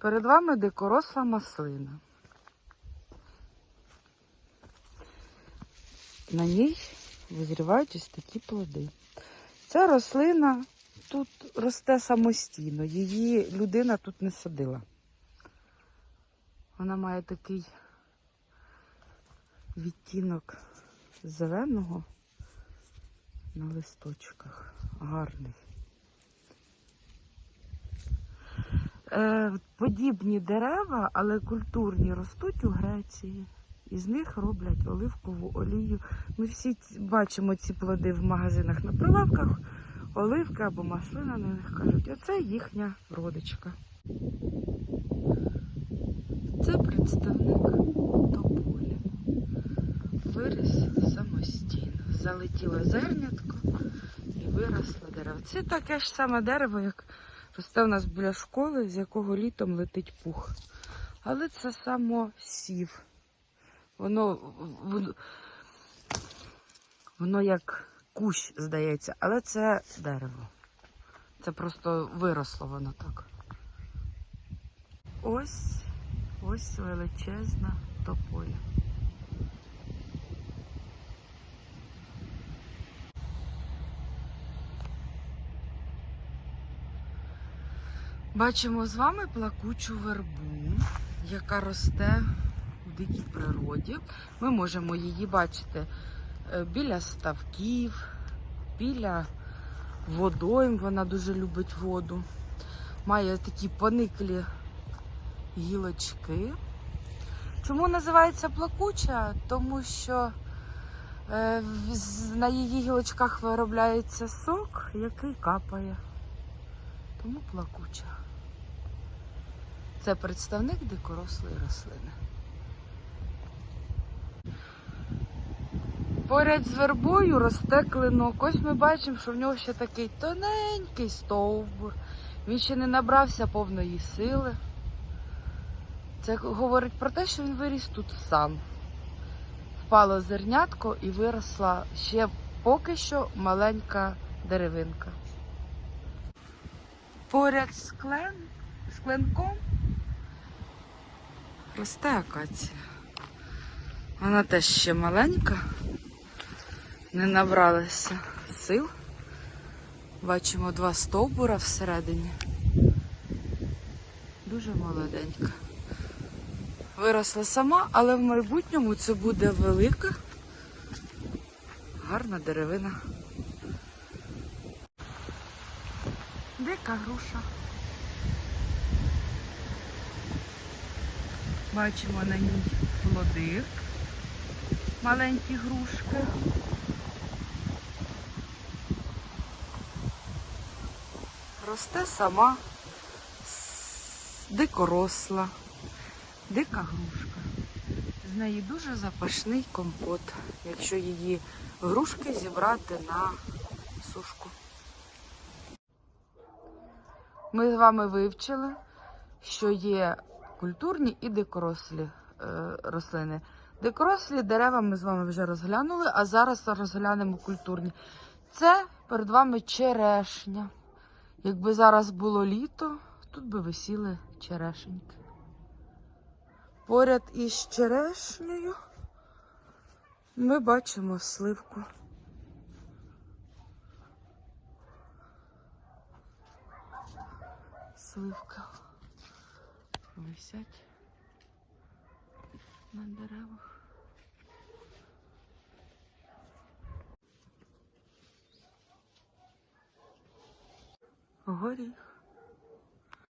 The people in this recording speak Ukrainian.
Перед вами дикоросла маслина. На ній визрівають ось такі плоди. Ця рослина тут росте самостійно, її людина тут не садила. Вона має такий відтінок зеленого на листочках. Гарний. Е, подібні дерева, але культурні, ростуть у Греції. Із них роблять оливкову олію. Ми всі бачимо ці плоди в магазинах на прилавках. Оливки або маслина на них кажуть. Оце їхня родичка. Це представник тополі. Виріс самостійно. Залетіло зернятко і виросло дерево. Це таке ж саме дерево, як росте у нас біля школи, з якого літом летить пух. Але це само сів. Воно, воно, воно як кущ, здається, але це дерево. Це просто виросло воно так. Ось, ось величезна тополя. Бачимо з вами плакучу вербу, яка росте у дикій природі. Ми можемо її бачити е, біля ставків, біля водойм. Вона дуже любить воду. Має такі пониклі гілочки. Чому називається плакуча? Тому що е, в- на її гілочках виробляється сок, який капає. Тому плакуча. Це представник дикорослої рослини. Поряд з вербою росте клинок. Ось ми бачимо, що в нього ще такий тоненький стовбур. Він ще не набрався повної сили. Це говорить про те, що він виріс тут сам. Впало зернятко і виросла ще поки що маленька деревинка. Поряд з, клен, з кленком росте акація. Вона теж ще маленька, не набралася сил. Бачимо два стовбура всередині. Дуже молоденька. Виросла сама, але в майбутньому це буде велика, гарна деревина. Дика груша. Бачимо на ній плоди, маленькі грушки. Росте сама, дикоросла, дика грушка. З неї дуже запашний компот, якщо її грушки зібрати на сушку. Ми з вами вивчили, що є культурні і дикорослі е, рослини. Дикорослі дерева ми з вами вже розглянули, а зараз розглянемо культурні. Це перед вами черешня. Якби зараз було літо, тут би висіли черешеньки. Поряд із черешнею ми бачимо сливку. Сливка висять на деревах. Горіх.